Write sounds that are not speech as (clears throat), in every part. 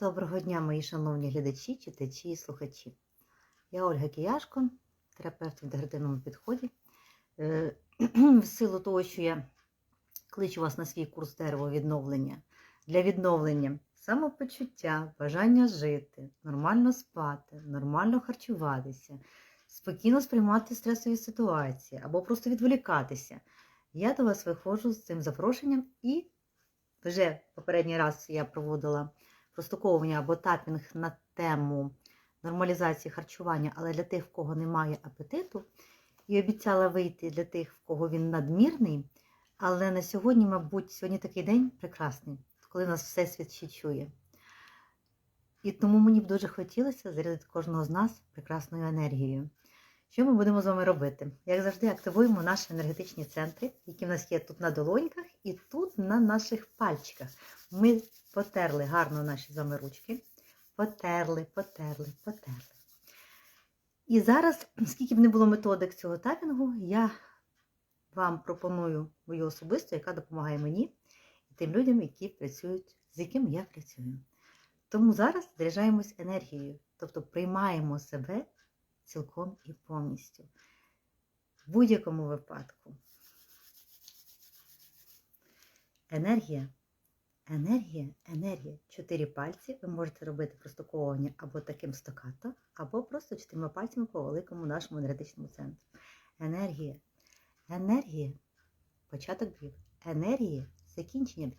Доброго дня, мої шановні глядачі, читачі і слухачі. Я Ольга Кияшко, терапевт в інтегративному підході. Е, (clears throat) В силу того, що я кличу вас на свій курс дерево відновлення для відновлення самопочуття, бажання жити, нормально спати, нормально харчуватися, спокійно сприймати стресові ситуації або просто відволікатися. Я до вас виходжу з цим запрошенням і вже попередній раз я проводила простоковування або тапінг на тему нормалізації харчування, але для тих, в кого немає апетиту, і обіцяла вийти для тих, в кого він надмірний. Але на сьогодні, мабуть, сьогодні такий день прекрасний, коли нас Всесвіт ще чує. І тому мені б дуже хотілося зарядити кожного з нас прекрасною енергією. Що ми будемо з вами робити? Як завжди, активуємо наші енергетичні центри, які в нас є тут на долоньках і тут на наших пальчиках. Ми потерли гарно наші з вами ручки. Потерли, потерли, потерли. І зараз, скільки б не було методик цього тапінгу, я вам пропоную мою особисту, яка допомагає мені і тим людям, які працюють, з якими я працюю. Тому зараз заряджаємось енергією, тобто приймаємо себе цілком і повністю. В будь-якому випадку. Енергія, енергія, енергія. Чотири пальці. Ви можете робити простоковування або таким стокато, або просто чотирма пальцями по великому нашому енергетичному центру. Енергія. Енергія. Початок брів. Енергія закінчення брів.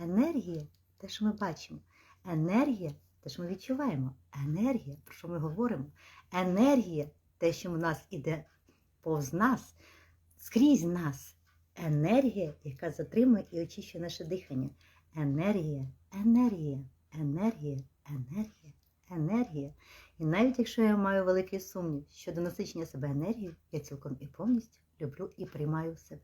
Енергія те, що ми бачимо. Енергія те, що ми відчуваємо. Енергія, про що ми говоримо. Енергія те, що в нас іде повз нас, скрізь нас. Енергія, яка затримує і очищує наше дихання. Енергія, енергія, енергія, енергія, енергія. І навіть якщо я маю великий сумнів щодо насичення себе енергією, я цілком і повністю люблю і приймаю себе.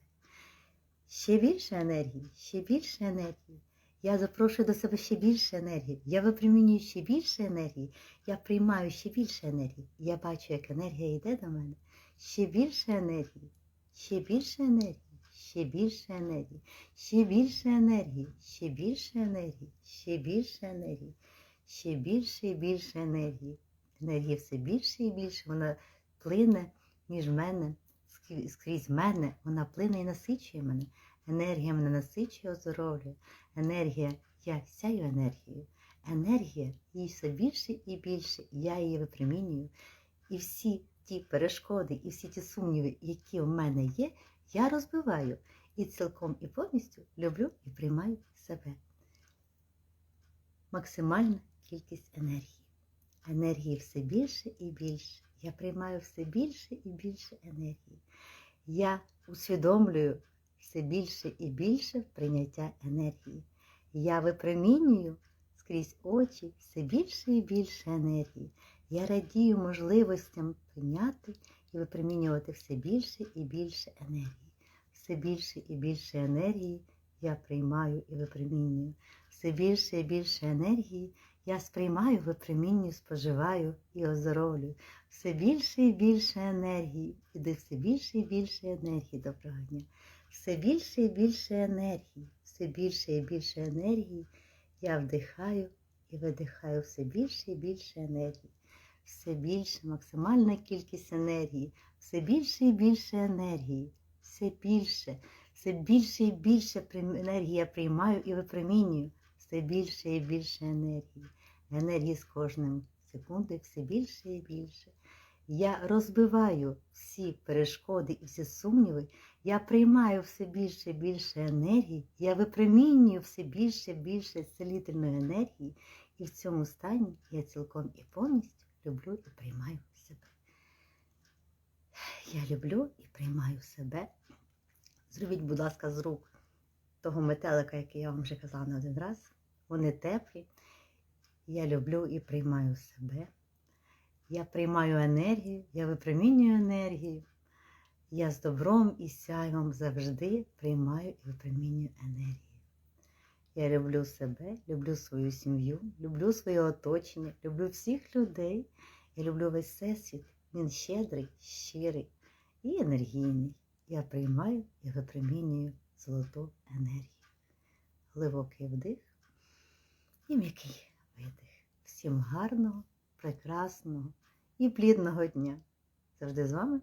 Ще більше енергії, ще більше енергії. Я запрошую до себе ще більше енергії. Я випромінюю ще більше енергії. Я приймаю ще більше енергії. Я бачу, як енергія йде до мене. Ще більше енергії, ще більше енергії, ще більше енергії, ще більше енергії, ще більше енергії, ще більше енергії, ще більше і більше енергії. Енергія все більше і більше. Вона плине між мене, скрізь мене, вона плине і насичує мене. Енергія мене насичує, оздоровлює. Енергія, я сяю енергією. Енергія їй все більше і більше. Я її випромінюю. І всі ті перешкоди, і всі ті сумніви, які в мене є, я розбиваю. І цілком і повністю люблю і приймаю себе. Максимальна кількість енергії. Енергії все більше і більше. Я приймаю все більше і більше енергії. Я усвідомлюю все більше і більше прийняття енергії. Я випромінюю скрізь очі все більше і більше енергії. Я радію можливостям прийняти випромінювати все більше і більше енергії. Все більше і більше енергії я приймаю і випромінюю. Все більше і більше енергії я сприймаю, випромінюю, споживаю і оздоровлюю. Все більше і більше енергії. Іде все більше і більше енергії доброго дня. Все більше і більше енергії, все більше і більше енергії я вдихаю і видихаю все більше і більше енергії. Все більше, максимальна кількість енергії, все більше і більше енергії, все більше, все більше і більше енергії я приймаю і випромінюю, все більше і більше енергії. Енергії з кожним секундою все більше і більше. Я розбиваю всі перешкоди і всі сумніви, я приймаю все більше і більше енергії, я випромінюю все більше і більше цілительної енергії, і в цьому стані я цілком і повністю люблю і приймаю себе. Я люблю і приймаю себе. Зробіть, будь ласка, з рук того метелика, який я вам вже казала не один раз. Вони теплі. Я люблю і приймаю себе. Я приймаю енергію, я випромінюю енергію. Я з добром і сяйвом завжди приймаю і випромінюю енергію. Я люблю себе, люблю свою сім'ю, люблю своє оточення, люблю всіх людей. Я люблю весь всесвіт. Він щедрий, щирий і енергійний. Я приймаю і випромінюю золоту енергію. Глибокий вдих і м'який видих. Всім гарного, прекрасного і плідного дня. Завжди з вами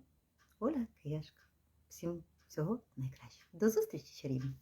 Оля Кияшка. Всім всього найкращого. До зустрічі, чарівні!